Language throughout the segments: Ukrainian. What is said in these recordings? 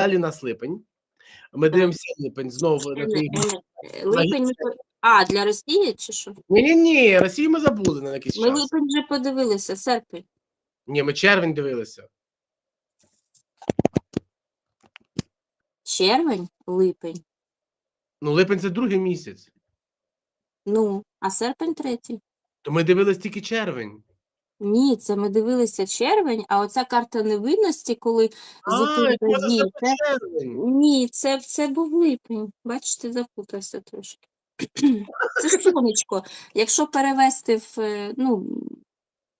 далі нас липень. Ми дивимося липень знову на той. Липень ми по- А, для Росії чи що? Ні, ні, ні, Росію ми забули на якийсь Ми час. липень вже подивилися, серпень. Ні, ми червень дивилися. Червень, липень. Ну, липень це другий місяць. Ну, а серпень третій. То ми дивились тільки червень. Ні, це ми дивилися червень, а оця карта невинності, коли А, це червень. Ні, це, це був липень. Бачите, запутався трошки. Це ж сонечко. Якщо перевести в е, ну,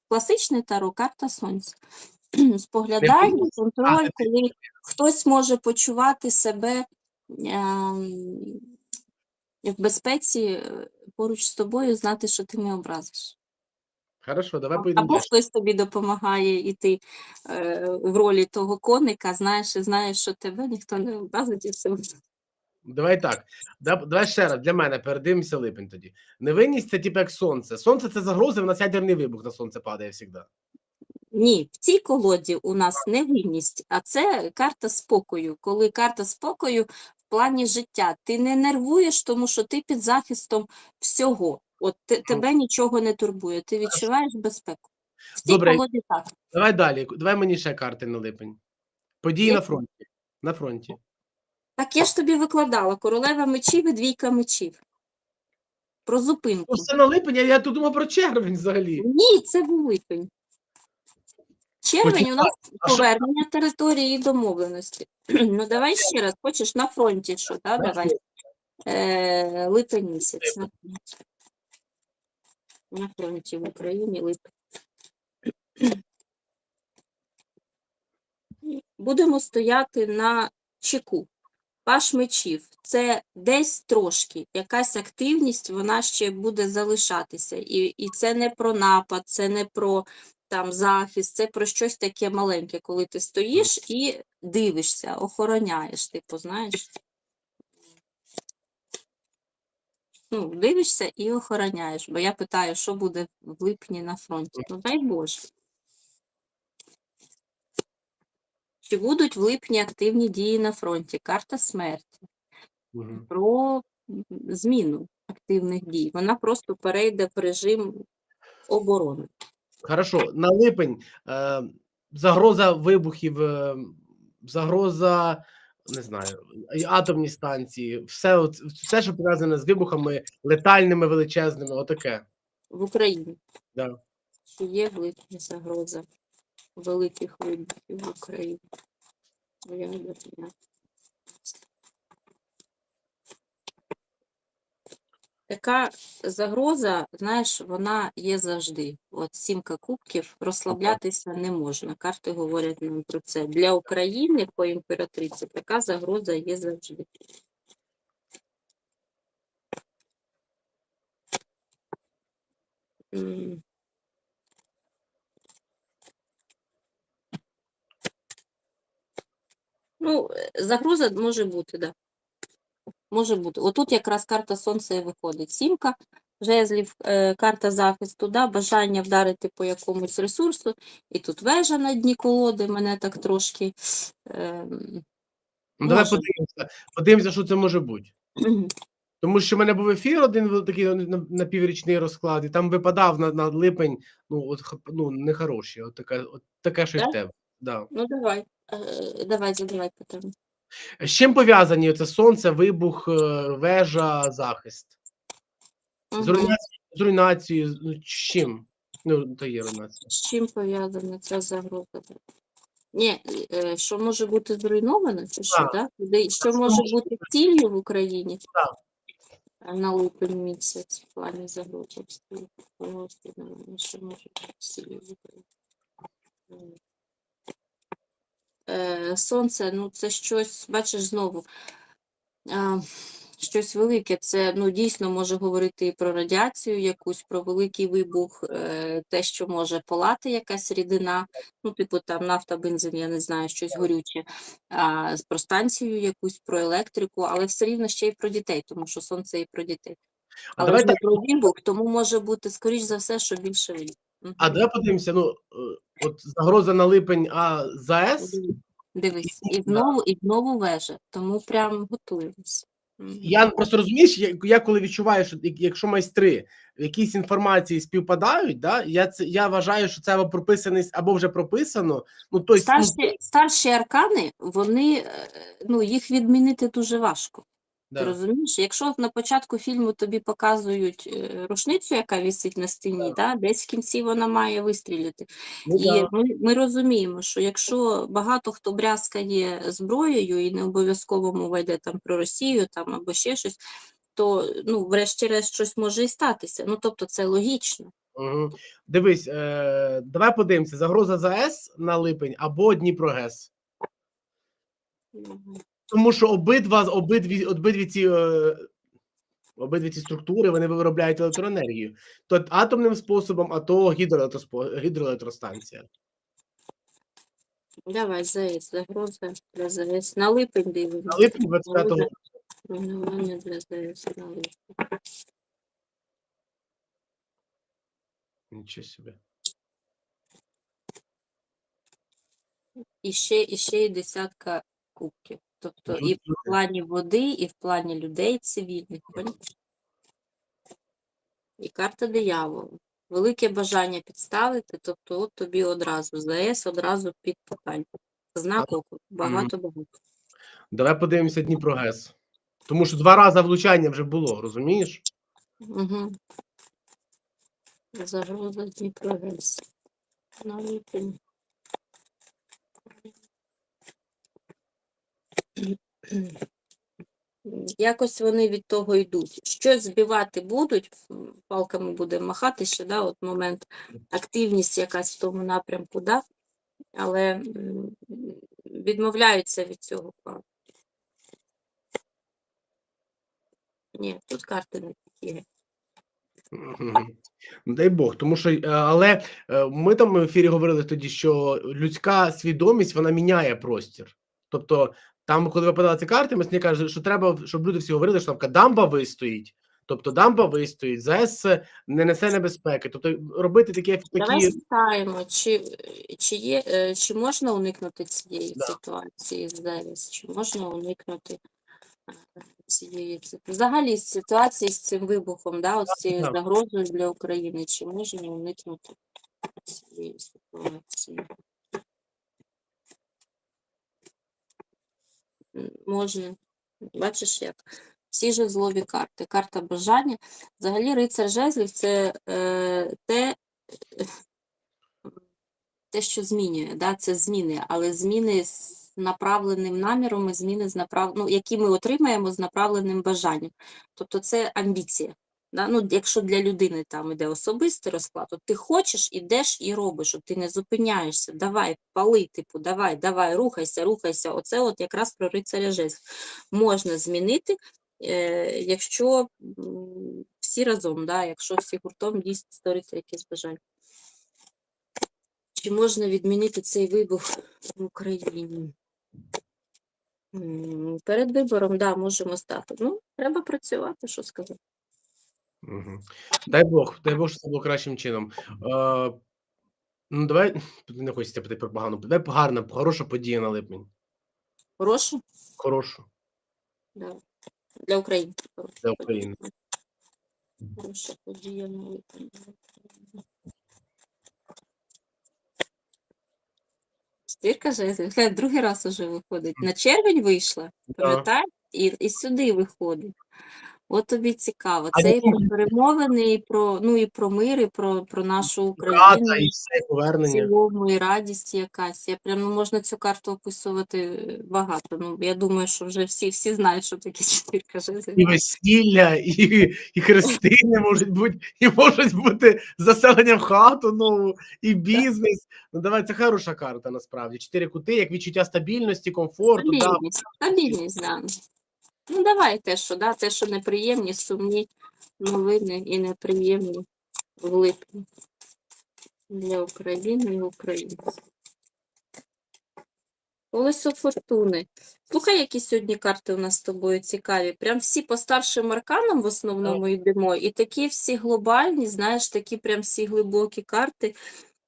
класичний таро, карта сонця. Споглядання, контроль, коли хтось може почувати себе ем, в безпеці е, поруч з тобою, знати, що ти не образиш. Хорошо, давай поїдемо. Або далі. хтось тобі допомагає іти е, в ролі того коника, знаєш, і знаєш, що тебе ніхто не образить і все. Давай так. Давай ще раз для мене передивимося липень тоді. Невинність це типу як сонце. Сонце це загрози, в нас ядерний вибух на сонце падає завжди. Ні, в цій колоді у нас невинність, а це карта спокою. Коли карта спокою в плані життя, ти не нервуєш, тому що ти під захистом всього. От те- тебе нічого не турбує, ти відчуваєш безпеку. В цій Добре. колоді так. Давай далі. Давай мені ще карти на липень. Події на фронті. На фронті. Так я ж тобі викладала королева мечів і двійка мечів. Про зупинку. Це на липень, а я тут думав про червень взагалі. Ні, це був липень. Червень у нас а що- повернення території і домовленості. Ну давай ще раз, хочеш на фронті що? На давай. Е, липень місяць. На фронті. На фронті в Україні липень. Будемо стояти на чеку. Паш мечів це десь трошки якась активність, вона ще буде залишатися. І, і це не про напад, це не про там захист, це про щось таке маленьке, коли ти стоїш і дивишся, охороняєш, типу, знаєш. Ну, дивишся і охороняєш. Бо я питаю, що буде в липні на фронті. Ну, дай Боже. Чи будуть в липні активні дії на фронті? Карта смерті. Мгм. Про зміну активних дій. Вона просто перейде в режим оборони. Хорошо, на липень е, загроза вибухів, е, загроза, не знаю, і атомні станції, все, все, що пов'язане з вибухами летальними, величезними, отаке. В Україні. Да. Чи є велика загроза великих вибухів в Україні? Ядерна. Така загроза, знаєш, вона є завжди. От сімка кубків, розслаблятися не можна. Карти говорять нам про це. Для України по імператриці така загроза є завжди. Ну, е, загроза може бути, так. Да. Може бути. Отут якраз карта сонця і виходить. Сімка, жезлів, е, карта захисту, да, бажання вдарити по якомусь ресурсу. І тут вежа на дні колоди мене так трошки. Е, Ну, давай Може. подивимося, подивимося, що це може бути. Тому що в мене був ефір один такий на, на піврічний розклад, і там випадав на, на липень, ну, от, ну, нехороші, от таке, от таке щось Да? в тебе. Да. ну, давай. Е, давай, задавай питання. З чим пов'язані це сонце, вибух, е, вежа, захист? З руйнацією, з руйнацією, ну, з чим? Ну, то є руйнація. З чим пов'язана ця загроза? Ні, е, що може бути зруйновано, чи що, Так. да? Що може бути ціллю в Україні? Так. На липень місяць в плані обстрілів. Ну, Що може бути ціллю в Україні? Е, Сонце, ну це щось, бачиш, знову. Щось велике, це ну дійсно може говорити і про радіацію, якусь про великий вибух, е, те, що може палати якась рідина, ну, типу там нафта, бензин, я не знаю, щось горюче, про станцію якусь, про електрику, але все рівно ще й про дітей, тому що сонце і про дітей. Але давай ж не так, про вибух, тому може бути, скоріш за все, що більше вибух. А давай подивимося, ну, е, от загроза на липень, а ЗАЕС, Дивись, і знову, і знову вежа. Тому прям готуємось. Я просто розумієш, я, я коли відчуваю, що якщо майстри в якійсь інформації співпадають, да, я це я вважаю, що це або прописаний або вже прописано. Ну ну, Старші, старші аркани, вони, е, ну, їх відмінити дуже важко. Ти да. розумієш? Якщо на початку фільму тобі показують е, рушницю, яка висить на стіні, да, десь в кінці вона має вистрілити. Ну, І да. ми, ми розуміємо, що якщо багато хто брязкає зброєю і не обов'язково мова йде там про Росію там або ще щось, то ну, врешті-решт щось може і статися. Ну тобто це логічно. Угу. Дивись, е, давай подивимося: загроза ЗАЕС на липень або Дніпрогес. Тому що обидва обидві обидві ці е, обидві ці структури вони виробляють електроенергію. То атомним способом, а то гідроелектростанція. Давай, ЗАЕС, загроза для ЗАЕС. На липень дивимося. На липень 25-го Загроза року. руйнування для ЗАЕС на липень. Нічого собі. І ще, і ще й десятка кубків. Тобто і в плані води, і в плані людей цивільних. І карта диявола. Велике бажання підставити, тобто от тобі одразу ЗАЕС, одразу під питання. Знак оку, багато-багато. Давай подивимося Дніпрогес. Тому що два рази влучання вже було, розумієш? Угу. Загроза Дніпрогес. На липень. Якось вони від того йдуть. Щось збивати будуть, палками буде махати ще, да, от момент, активність якась в тому напрямку, да, але відмовляються від цього. Ні, тут карти не такі. Дай Бог, тому що е, але е, ми там в ефірі говорили тоді, що людська свідомість вона міняє простір. Тобто, там, коли випадали ці карти, ми кажуть, що треба, щоб люди всі говорили, що там дамба вистоїть. Тобто дамба вистоїть, ЗАЕС не несе небезпеки. Тобто робити такі, Давай такі спитаємо, чи, чи, є, е, чи можна уникнути цієї Да. ситуації зараз, чи можна уникнути е, цієї взагалі ситуації з цим вибухом, да, з цією да. загрозою для України, чи можна уникнути цієї ситуації? Можна. Бачиш як? Всі жезлові карти. Карта бажання. Взагалі, рицар жезлів це е, те, те, що змінює, да? це зміни, але зміни з направленим наміром і зміни з направ... ну, які ми отримаємо з направленим бажанням. Тобто це амбіція. Да? Ну, якщо для людини там іде особистий розклад, то ти хочеш, ідеш і робиш, от ти не зупиняєшся, давай, пали, типу, давай, давай, рухайся, рухайся. Оце от якраз про рицаря жезлів. Можна змінити, е, якщо всі разом, да? якщо всі гуртом дійсно створити якісь бажання. Чи можна відмінити цей вибух в Україні? Перед вибором, да, можемо стати. Ну, треба працювати, що сказати. Мгм. Дай Бог, дай Бог, що це було кращим чином. Е, ну, давай не хочеться питати про погану. Давай гарна, хороша подія на липень. Хороше? Хорошу Да. Для України. Хороша для. України. Хороша подія на липень. Жезлів. Хай Другий раз уже виходить. На червень вийшла, Да. пам'ятаєш? І, і сюди виходить. От тобі цікаво. А Це і про перемовини, і про, ну, і про мир, і про, про нашу Рада Україну. і все повернення. цілому і радість якась. Я прям ну, можна цю карту описувати е, багато. Ну я думаю, що вже всі всі знають, що таке четвірка жезлів. І весілля, і, і хрестини можуть бути, і можуть бути заселення в хату нову, і бізнес. Ну давай це хороша карта насправді. Чотири кути, як відчуття стабільності, комфорту. Да. Стабільність, стабільність, да. Ну давай те, що да, те, що неприємні, сумні новини і неприємні в липні для України і українців. Колесо фортуни. Слухай, які сьогодні карти у нас з тобою цікаві. Прям всі по старшим арканам в основному йдемо, і такі всі глобальні, знаєш, такі прям всі глибокі карти.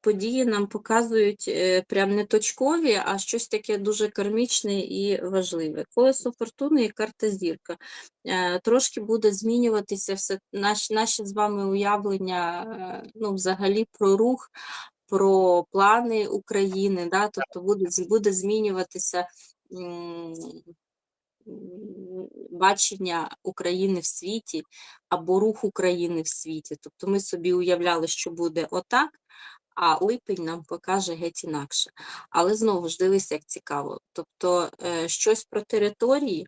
Події нам показують е, прям не точкові, а щось таке дуже кармічне і важливе. Колесо фортуни і карта зірка. Е, Трошки буде змінюватися все наші, наші з вами уявлення е, ну, взагалі про рух, про плани України. Да? Тобто буде, буде змінюватися. Бачення України в світі або рух України в світі. Тобто ми собі уявляли, що буде отак, а липень нам покаже геть інакше. Але знову ж дивись, як цікаво. Тобто е, щось про території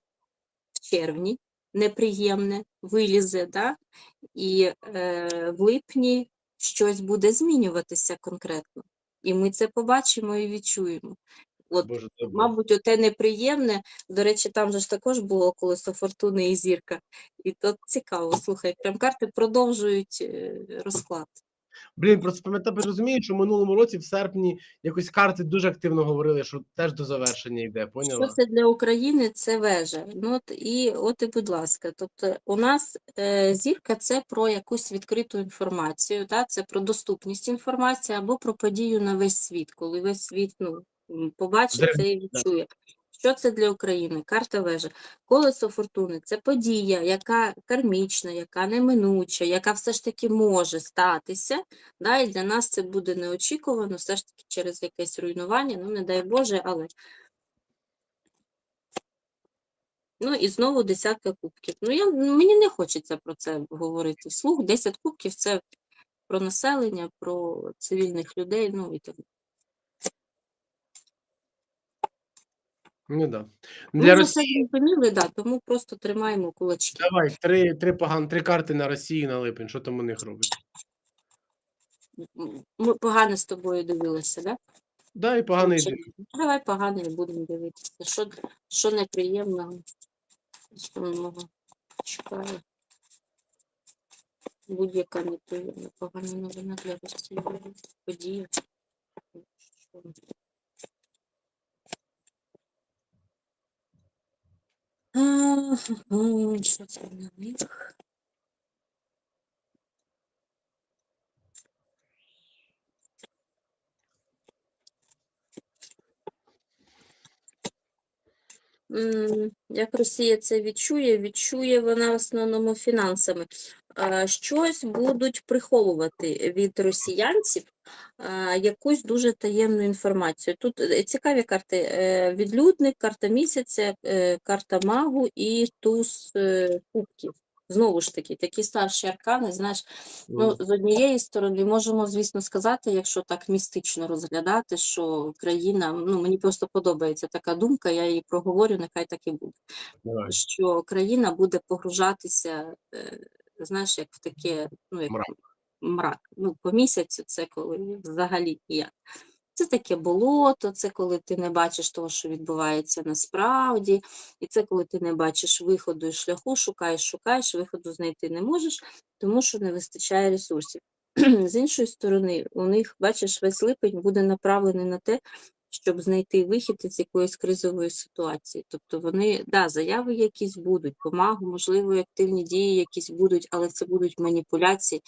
в червні неприємне вилізе, да? і е, в липні щось буде змінюватися конкретно. І ми це побачимо і відчуємо. От Боже. Мабуть, оте неприємне. До речі, там же ж також було колесо фортуни і зірка. І то цікаво, слухай, прям карти продовжують е, розклад. Блін, просто пам'ятаю, розумію, що в минулому році, в серпні, якось карти дуже активно говорили, що теж до завершення йде. Що це для України? Це вежа. Ну, от і от і будь ласка. Тобто, у нас е, зірка це про якусь відкриту інформацію, да? це про доступність інформації або про подію на весь світ, коли весь світ ну, побачить це і відчує. Що це для України? Карта вежа. Колесо фортуни це подія, яка кармічна, яка неминуча, яка все ж таки може статися. Да? І для нас це буде неочікувано, все ж таки через якесь руйнування, ну не дай Боже, але Ну і знову десятка кубків. Ну, я, мені не хочеться про це говорити вслух. 10 кубків це про населення, про цивільних людей. Ну і так. Ну да. Ми Для за все Росії да, тому просто тримаємо кулачки. давай три, три поган, три карти на Росію на липень. Що там у них робить? Ми погано з тобою дивилися, да? Да, і поганий Чи- Давай погано і будемо дивитися. Що, що неприємного, сумного чекає. Будь-яка неприємна, погана новина для Росії. Подія. Що? Це на них? Як Росія це відчує? Відчує вона в основному фінансами. А, Щось будуть приховувати від росіянців якусь дуже таємну інформацію. Тут е, цікаві карти: е, відлюдник, карта місяця, е, карта магу і туз е, кубків. Знову ж таки, такі старші аркани, знаєш, Ну, з однієї сторони, можемо, звісно, сказати, якщо так містично розглядати, що країна, ну мені просто подобається така думка, я її проговорю, нехай так і буде. Що країна буде погружатися, е, знаєш, як в таке, ну як Мрак. мрак. Ну, по місяцю це коли взагалі ніяк. Це таке болото, це коли ти не бачиш того, що відбувається насправді, і це коли ти не бачиш виходу і шляху, шукаєш, шукаєш, виходу знайти не можеш, тому що не вистачає ресурсів. З іншої сторони, у них, бачиш, весь липень буде направлений на те, щоб знайти вихід із якоїсь кризової ситуації. Тобто вони, да, заяви якісь будуть, помагу, можливо, активні дії якісь будуть, але це будуть маніпуляції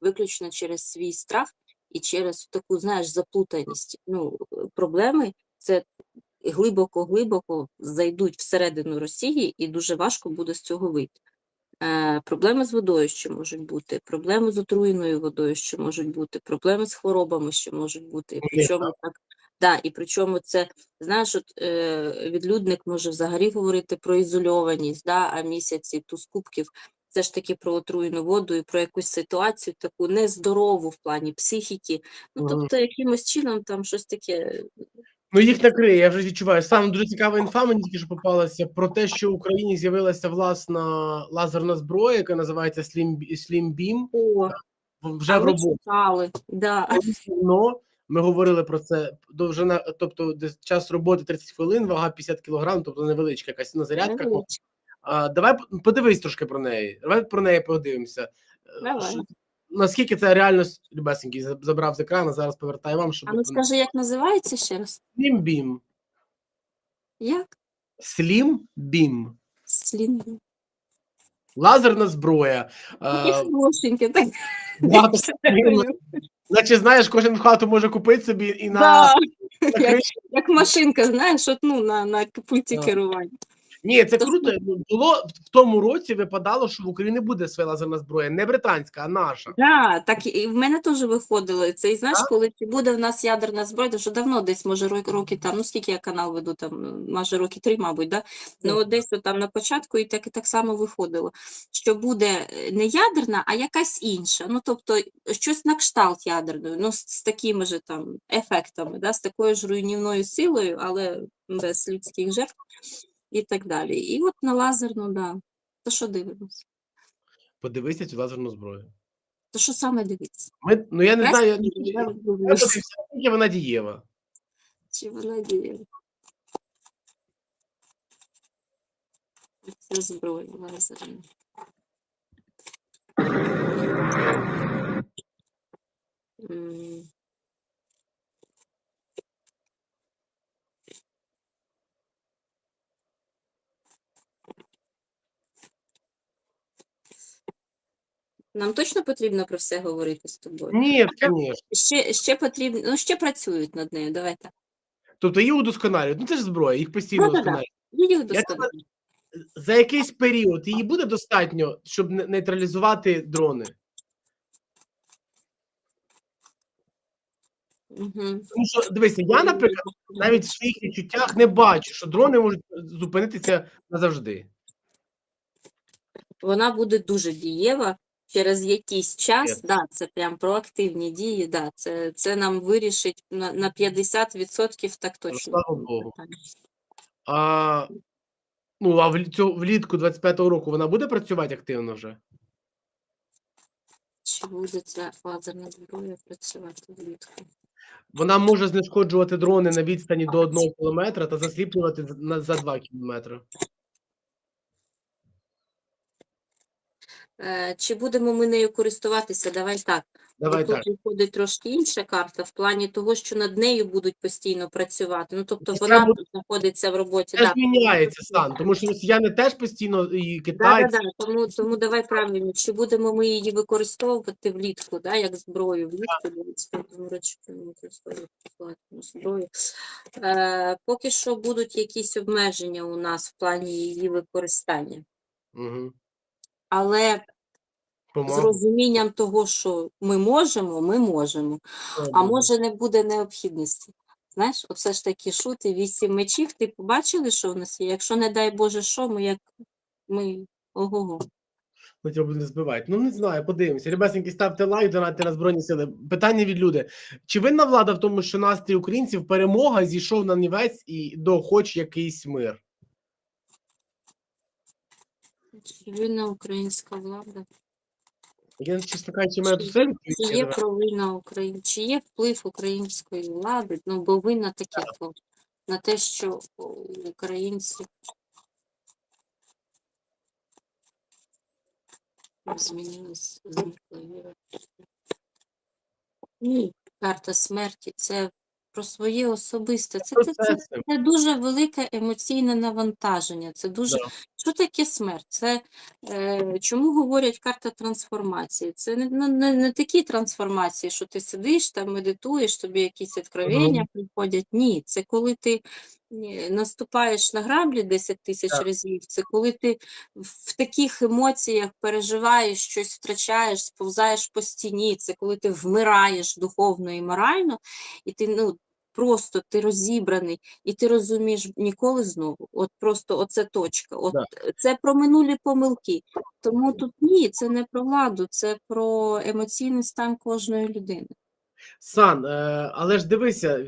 виключно через свій страх і через таку, знаєш, заплутаність. Ну, проблеми це глибоко-глибоко зайдуть всередину Росії, і дуже важко буде з цього вийти. Е, проблеми з водою, що можуть бути, проблеми з отруєною водою, що можуть бути, проблеми з хворобами, що можуть бути. Причому так, да, і причому це, знаєш, от, е, відлюдник може взагалі говорити про ізольованість, да, а місяці туз кубків це ж таки про отруєну воду і про якусь ситуацію таку нездорову в плані психіки. Ну, тобто, якимось чином там щось таке. Ну, їх накриє, я вже відчуваю. Саме дуже цікава інфа мені тільки що попалася про те, що в Україні з'явилася власна лазерна зброя, яка називається Slim, Slim Beam, О, вже а в роботі. читали, да. Ми говорили про це. Довжина, тобто час роботи 30 хвилин, вага 50 кг, тобто невеличка якась на зарядках. А, давай подивись трошки про неї. Давай про неї подивимося. Е, Давай. наскільки це реально любесенький забрав з екрану, зараз повертаю вам, щоб А ну скажи, як називається ще раз? Beam. Як? Beam. Слін. Лазерна зброя. Таке Е, хорошеньке, так. Наче знаєш, кожен в хату може купити собі і на, Да. на Як, криші. як машинка, знаєш, от, ну, на, на пульті Да. керування. Ні, це То круто. Було в тому році випадало, що в Україні буде своя лазерна зброя, не британська, а наша. Да, так і в мене теж виходило. Це і знаєш, Так? коли чи буде в нас ядерна зброя, то вже давно десь, може, ро- роки там, ну скільки я канал веду, там, майже роки три, мабуть, да? Ну, от десь там на початку і так, і так само виходило, що буде е, не ядерна, а якась інша. Ну, тобто, щось на кшталт ядерної, ну, з, з такими ж там ефектами, да? з такою ж руйнівною силою, але без людських жертв і так далі. І от на лазерну, да. То що дивимося? Подивися цю лазерну зброю. То що саме дивитися? Ми, ну я не знаю, я, я я подивився, наскільки вона дієва. Чи вона діє? Це зброя лазерна. М. Нам точно потрібно про все говорити з тобою? Ні, звісно. Ще, ще потрібно, ну ще працюють над нею, давай так. Тобто її удосконалюють. Ну це ж зброя, їх постійно Да-да-да. удосконалюють. Її Я. За якийсь період її буде достатньо, щоб не- нейтралізувати дрони. Мгм. Тому що дивися, я, наприклад, навіть в своїх відчуттях не бачу, що дрони можуть зупинитися назавжди. Вона буде дуже дієва через якийсь час. Є. Да, це прям проактивні дії. Да, це, це нам вирішить на, на 50% так точно. слава Богу. А, ну, а в, цю, влітку 25-го року вона буде працювати активно вже? Чи буде ця лазерна зброя працювати влітку? Вона може знешкоджувати дрони на відстані до 1 кілометра та засліплювати за 2 кілометри. Чи будемо ми нею користуватися? Давай так. Давай так. тут виходить трошки інша карта в плані того, що над нею будуть постійно працювати. Ну, тобто вона буде- знаходиться в роботі. Це да. міняється стан, тому що росіяни теж постійно і китайці. Да, да, да. Тому, тому давай правильно, чи будемо ми її використовувати влітку, да, як зброю влітку, речі, використовуємо безплатну зброю. Е, поки що будуть якісь обмеження у нас в плані її використання. Угу. Але з розумінням того, що ми можемо, ми можемо. А може не буде необхідності. Знаєш, от все ж таки шути, вісім мечів, ти побачили, що в нас є? Якщо, не дай Боже, що, ми як ми ого-го. Хотів би не збивають. Ну не знаю, подивимося. Ребесеньки, ставте лайк, донатьте на Збройні Сили. Питання від люди. Чи винна влада в тому, що настрій українців перемога зійшов на нівець і до хоч якийсь мир? Чи винна українська влада? Я, чесно кажучи, мене тут все Чи є провина України? Чи є вплив української влади? Ну, бо винна таке слово. На те, що українці змінились, зникла віра. Ні, карта смерті це про своє особисте. Це, це, це, Процеси. це дуже велике емоційне навантаження. Це дуже. Що таке смерть? Це е, чому говорять карта трансформації? Це не, не, не, не такі трансформації, що ти сидиш там, медитуєш, тобі якісь відкровення приходять. Ні, це коли ти наступаєш на граблі 10 тисяч разів. Це коли ти в таких емоціях переживаєш, щось втрачаєш, сповзаєш по стіні. Це коли ти вмираєш духовно і морально, і ти ну. Просто ти розібраний, і ти розумієш ніколи знову. От просто оце точка. От Да. це про минулі помилки. Тому тут ні, це не про владу, це про емоційний стан кожної людини. Сан, е, але ж дивися,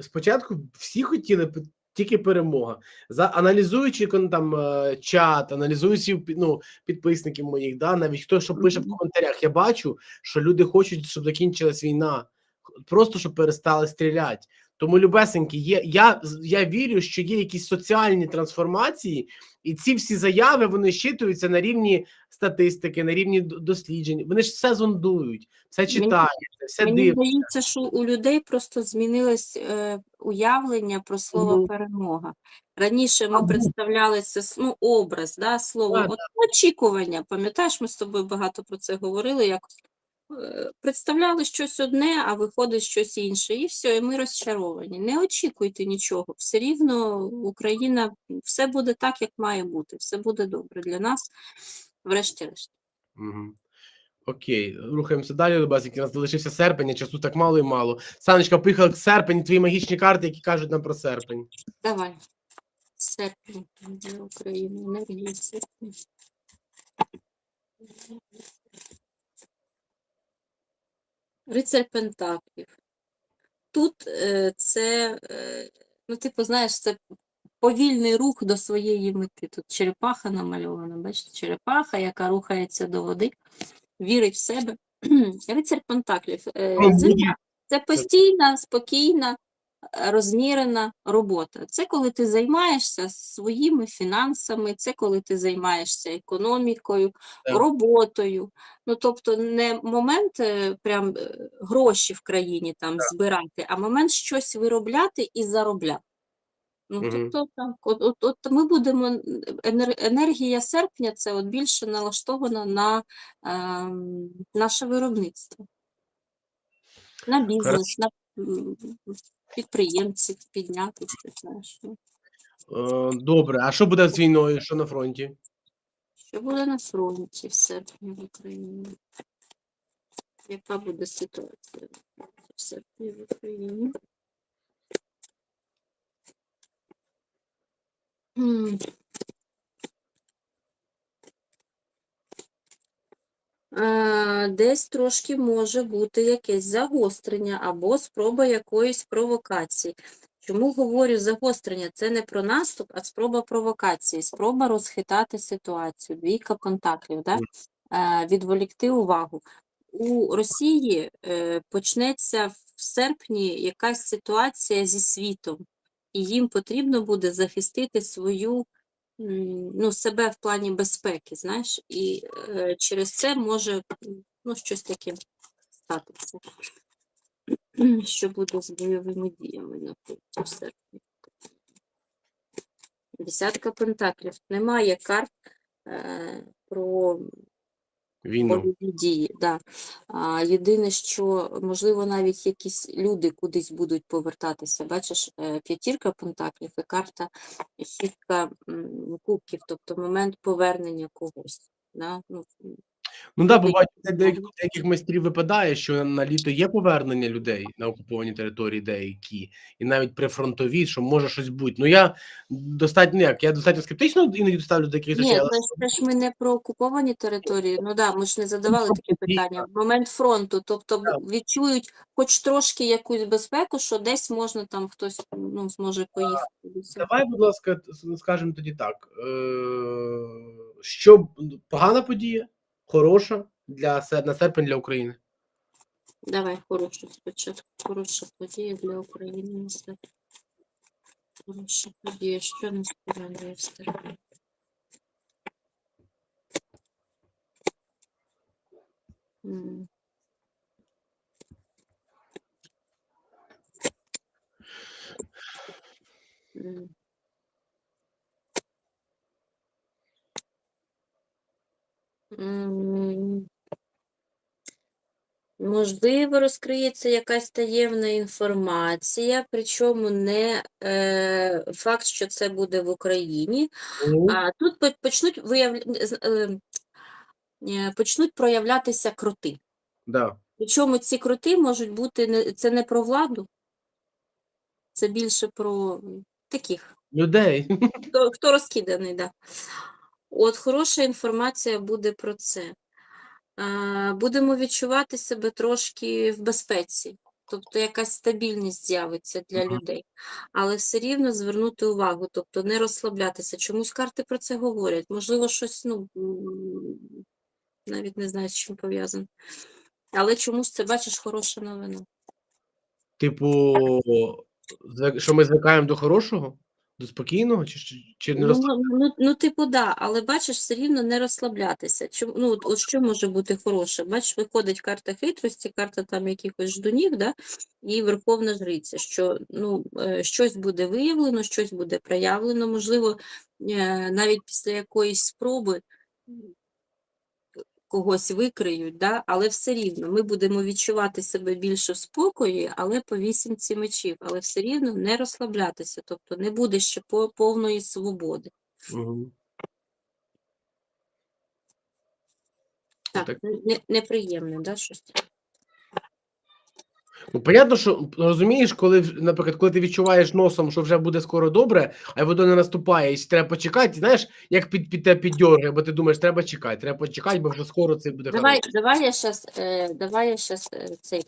спочатку всі хотіли тільки перемога. За аналізуючи там е, чат, аналізуючи ну, підписників моїх, да, навіть хто що пише в коментарях, я бачу, що люди хочуть, щоб закінчилась війна, просто щоб перестали стріляти. Тому, любесеньки, є, я, я вірю, що є якісь соціальні трансформації, і ці всі заяви вони щитуються на рівні статистики, на рівні досліджень. Вони ж все зондують, все читають, все Мені здається, що у людей просто змінилось е, уявлення про слово Мгм. перемога. Раніше ми Або. представляли це ну, образ, да, слово Да, от, очікування. Пам'ятаєш, ми з тобою багато про це говорили якось. Е, представляли щось одне, а виходить щось інше. І все, і ми розчаровані. Не очікуйте нічого. Все рівно Україна, все буде так, як має бути. Все буде добре для нас, врешті-решт. Угу. Окей, рухаємося далі, Лебасики. У нас залишився серпень, а часу так мало і мало. Санечка, поїхали серпень, твої магічні карти, які кажуть нам про серпень. Давай. Серпень для України, енергія серпня. Рицарь Пентаклів. Тут е, це, е, ну, типу, знаєш, це повільний рух до своєї мети. Тут черепаха намальована, бачите, черепаха, яка рухається до води, вірить в себе. Рицарь Пентаклів. Е, це постійна, спокійна, розмірена робота. Це коли ти займаєшся своїми фінансами, це коли ти займаєшся економікою, Так. роботою. Ну, тобто не момент е, прям е, гроші в країні там збирати, а момент щось виробляти і заробляти. Ну, тобто, так, от, от, от ми будемо енергія серпня це от більше налаштована на ем, наше виробництво, на бізнес, на м, підприємців підняти, щось, знаєш. Е, добре, а що буде з війною? Що на фронті? Що буде на фронті в серпні в Україні? Яка буде ситуація в серпні в Україні? М. Е, Десь трошки може бути якесь загострення або спроба якоїсь провокації. Чому говорю загострення? Це не про наступ, а спроба провокації, спроба розхитати ситуацію, двійка пентаклів, да? е, відволікти увагу. У Росії е, почнеться в серпні якась ситуація зі світом, і їм потрібно буде захистити свою ну, себе в плані безпеки, знаєш, і е, через це може ну, щось таке статися, що буде з бойовими діями на в серпні. Десятка пентаклів. Немає карт е, про Війну. дії. Да. А, єдине, що можливо навіть якісь люди кудись будуть повертатися. Бачиш, е, п'ятірка пентаклів і карта шістка кубків, тобто момент повернення когось. Да? Ну, Ну да, Люди, буває, деяких, деяких майстрів випадає, що на літо є повернення людей на окуповані території деякі, і навіть прифронтові, що може щось бути. Ну я достатньо як, я достатньо скептично іноді ставлю до таких речей, Ні, але це ж, ми не про окуповані території. Ну да, ми ж не задавали таке питання. В момент фронту, тобто б- відчують хоч трошки якусь безпеку, що десь можна там хтось ну, зможе поїхати. давай, будь ласка, скажемо тоді так. Е- що погана подія, хороша для на серпень для України. Давай хорошу спочатку. Хороша подія для України. на серпень. Хороша подія, що нас порадує в серпні? М. М. М. Можливо, розкриється якась таємна інформація, причому не е, факт, що це буде в Україні, а тут почнуть виявля... е, е, почнуть проявлятися кроти. Да. Причому ці кроти можуть бути не це не про владу, це більше про таких, Людей. хто, хто розкиданий, да. От хороша інформація буде про це. Будемо відчувати себе трошки в безпеці, тобто якась стабільність з'явиться для людей, але все рівно звернути увагу, тобто не розслаблятися. Чомусь карти про це говорять. Можливо, щось, ну навіть не знаю, з чим пов'язано. Але чомусь це бачиш хороша новина. Типу, що ми звикаємо до хорошого, до спокійного, чи, чи, чи не розслаблятися? ну, ну, ну, типу, да, але бачиш, все рівно не розслаблятися. Чому, ну, от, от що може бути хороше? Бачиш, виходить карта хитрості, карта там якихось ждунів, да, і Верховна Жриця, що ну, е, щось буде виявлено, щось буде проявлено, можливо, е, навіть після якоїсь спроби когось викриють, да? але все рівно ми будемо відчувати себе більше в спокої, але по вісімці мечів, але все рівно не розслаблятися, тобто не буде ще повної свободи. Угу. Так, Так. Не, неприємне, да, щось? Ну, понятно, що розумієш, коли, наприклад, коли ти відчуваєш носом, що вже буде скоро добре, а воно не наступає, і треба почекати, знаєш, як під, під тебе піддьоргає, бо ти думаєш, треба чекати, треба почекати, бо вже скоро це буде Давай, давай я щас, е, давай я щас е, цей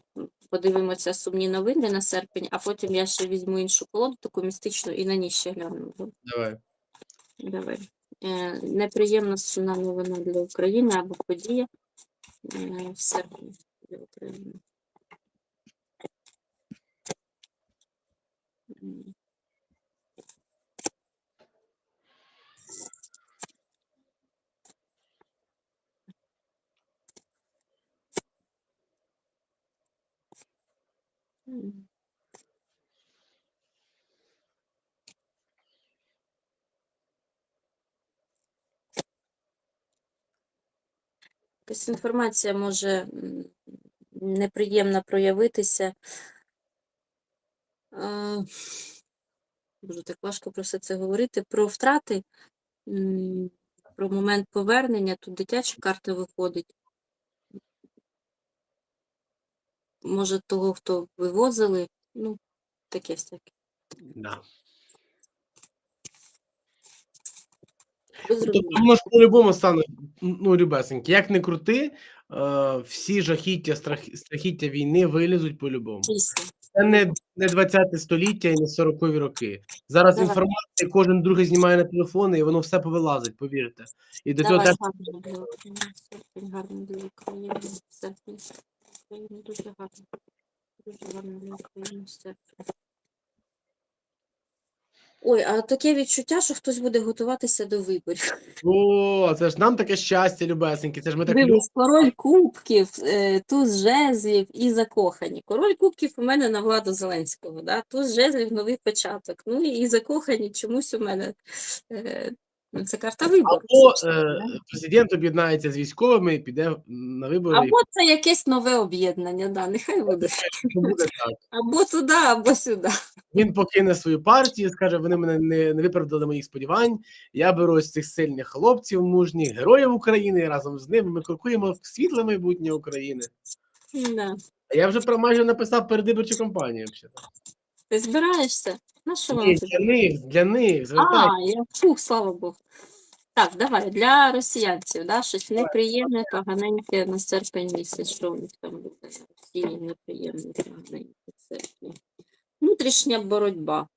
подивимося сумні новини на серпень, а потім я ще візьму іншу колоду, таку містичну, і на ній ще гляну. Ну, Давай. Давай. Е, неприємна сумна новина для України або подія е, в серпні для України. М. Якась інформація може неприємно проявитися. Е, Дуже так важко про все це говорити. Про втрати, про момент повернення. Тут дитяча карта виходить. Може, того, хто вивозили, ну, таке всяке. Да. Ви Тобто воно ж по-любому стане, ну, любесеньки, як не крути, е, всі жахіття, страх, страхіття війни вилізуть по-любому. Дійсно. Це не, не 20 століття і не 40-ві роки. Зараз Давай. інформація, кожен другий знімає на телефони, і воно все повилазить, повірте. І до цього Давай, теж гарно для України. Дуже гарно. Дуже гарно для України. Ой, а таке відчуття, що хтось буде готуватися до виборів. О, це ж нам таке щастя, любесеньки. Це ж ми так. Дивись, король кубків, е, туз жезлів і закохані. Король кубків у мене на владу Зеленського, да? туз жезлів новий початок. Ну і закохані чомусь у мене. Ну, Це карта вибору. Або е, президент об'єднається з військовими і піде на вибори. Або це якесь нове об'єднання, да, нехай буде. буде так. Або туди, або сюди. Він покине свою партію, скаже, вони мене не, не виправдали моїх сподівань. Я беру ось цих сильних хлопців, мужніх героїв України, і разом з ними ми крокуємо в світле майбутнє України. Да. А я вже про майже написав передвиборчу кампанію. взагалі. Ти збираєшся? На що вам Ні, це? для них, для них, А, я фух, слава Богу. Так, давай, для росіянців, да, щось неприємне, поганеньке на серпень місяць, що у них там буде на Росії неприємне, поганеньке в серпні. Внутрішня боротьба.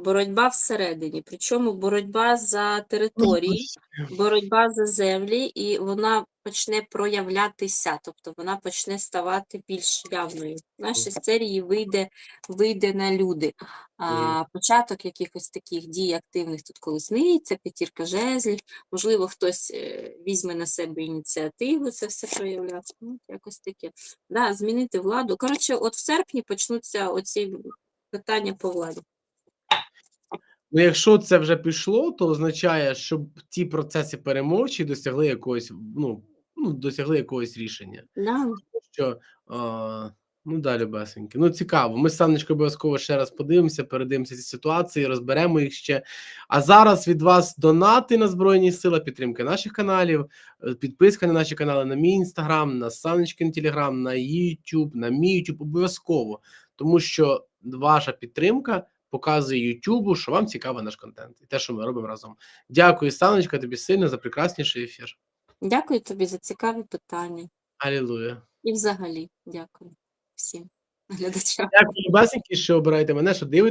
Боротьба всередині, причому боротьба за території, боротьба за землі, і вона почне проявлятися, тобто вона почне ставати більш явною. Знаєш, із серії вийде, вийде на люди. А, початок якихось таких дій активних тут колесниця, п'ятірка жезлів, можливо, хтось е, візьме на себе ініціативу це все проявляти. Ну, якось таке. Да, змінити владу. Коротше, от в серпні почнуться оці питання по владі. Ну, якщо це вже пішло, то означає, що ці процеси перемовчі досягли якогось, ну, ну, досягли якогось рішення. Да. Що, а, ну далі басеньки. Ну, цікаво. Ми з Санечкою обов'язково ще раз подивимося, передивимося ці ситуації, розберемо їх ще. А зараз від вас донати на Збройні Сили, підтримка наших каналів, е, підписка на наші канали, на мій інстаграм, на Санечкин Телеграм, на YouTube, на мій YouTube обов'язково. Тому що ваша підтримка показує Ютубу, що вам цікавий наш контент і те, що ми робимо разом. Дякую, Саночка, тобі сильно за прекрасніший ефір. Дякую тобі за цікаві питання. Алілуя. І взагалі дякую всім глядачам. Дякую, басеньки, що обираєте мене, що дивитесь.